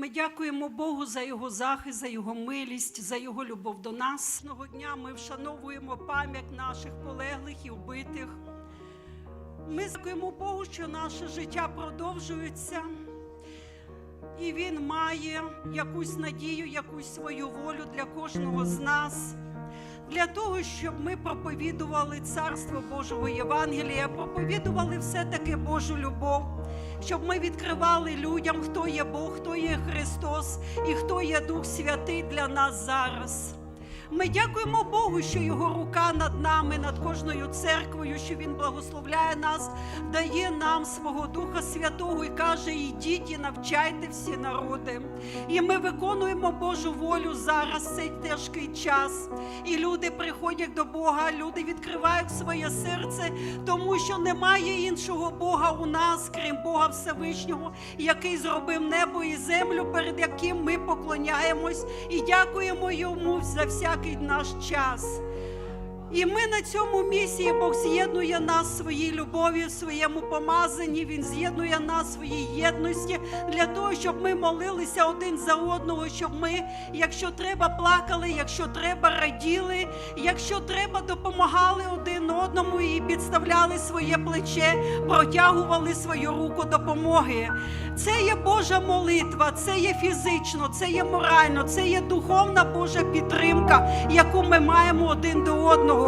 Ми дякуємо Богу за його захист, за його милість, за його любов до нас. Кожного дня ми вшановуємо пам'ять наших полеглих і вбитих. Ми дякуємо Богу, що наше життя продовжується, і Він має якусь надію, якусь свою волю для кожного з нас. Для того, щоб ми проповідували Царство Божого Євангелія, проповідували все-таки Божу любов, щоб ми відкривали людям, хто є Бог, хто є Христос і хто є Дух Святий для нас зараз. Ми дякуємо Богу, що Його рука над нами, над кожною церквою, що Він благословляє нас, дає нам свого Духа Святого і каже: ідіть і навчайте всі народи. І ми виконуємо Божу волю зараз цей тяжкий час. І люди приходять до Бога, люди відкривають своє серце, тому що немає іншого Бога у нас, крім Бога Всевишнього, який зробив небо і землю, перед яким ми поклоняємось і дякуємо йому за всякий наш час. І ми на цьому місії Бог з'єднує нас своїй любові, своєму помазанні. Він з'єднує нас своїй єдності для того, щоб ми молилися один за одного, щоб ми, якщо треба, плакали, якщо треба, раділи, якщо треба, допомагали один одному і підставляли своє плече, протягували свою руку допомоги. Це є Божа молитва, це є фізично, це є морально, це є духовна Божа підтримка, яку ми маємо один до одного.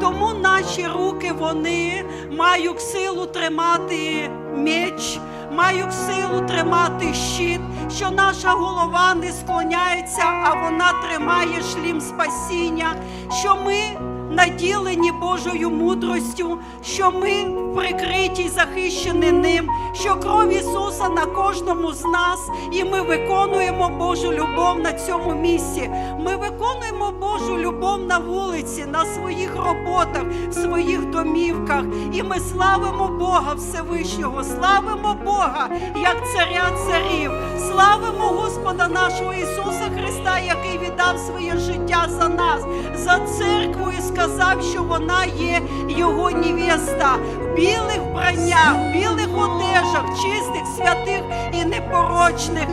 Тому наші руки вони мають силу тримати меч, мають силу тримати щит, що наша голова не склоняється, а вона тримає шлім спасіння, що ми наділені Божою мудростю, що ми прикриті, захищені ним, що кров Ісуса на кожному з нас, і ми виконуємо Божу любов на цьому місці. Ми виконуємо Божу любов на вулиці, на своїх роботах, в своїх домівках. І ми славимо Бога Всевишнього, славимо Бога як царя царів, славимо Господа нашого Ісуса Христа, який віддав своє життя за нас, за церкву і сказав, що вона є Його невеста в білих вбраннях, в білих одежах, чистих, святих і непорочних.